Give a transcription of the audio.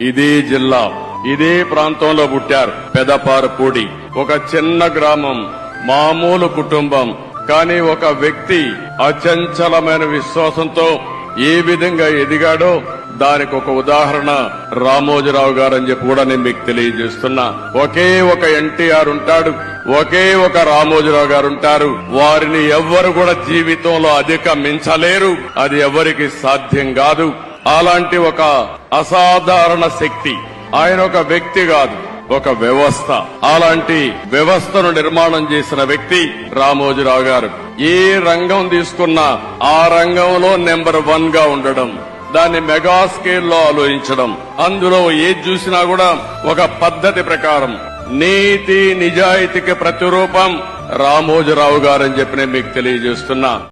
ఇదే జిల్లా ఇదే ప్రాంతంలో పుట్టారు పెదపారపూడి. ఒక చిన్న గ్రామం మామూలు కుటుంబం కానీ ఒక వ్యక్తి అచంచలమైన విశ్వాసంతో ఏ విధంగా ఎదిగాడో దానికి ఒక ఉదాహరణ రామోజీరావు గారు అని చెప్పి కూడా నేను మీకు తెలియజేస్తున్నా. ఒకే ఒక ఎన్టీఆర్ ఉంటాడు ఒకే ఒక రామోజీరావు గారు ఉంటారు. వారిని ఎవ్వరు కూడా జీవితంలో అధిక మించలేరు అది ఎవరికి సాధ్యం కాదు. అలాంటి ఒక అసాధారణ శక్తి. ఆయన ఒక వ్యక్తి కాదు ఒక వ్యవస్థ. అలాంటి వ్యవస్థను నిర్మాణం చేసిన వ్యక్తి రామోజీరావు గారు. ఏ రంగం తీసుకున్నా ఆ రంగంలో నెంబర్ వన్గా ఉండడం దాన్ని మెగా స్కేల్లో ఆలోచించడం. అందులో ఏది చూసినా కూడా ఒక పద్ధతి ప్రకారం నీతి నిజాయితీకి ప్రతిరూపం రామోజీరావు గారని చెప్పి నేను మీకు తెలియజేస్తున్నా.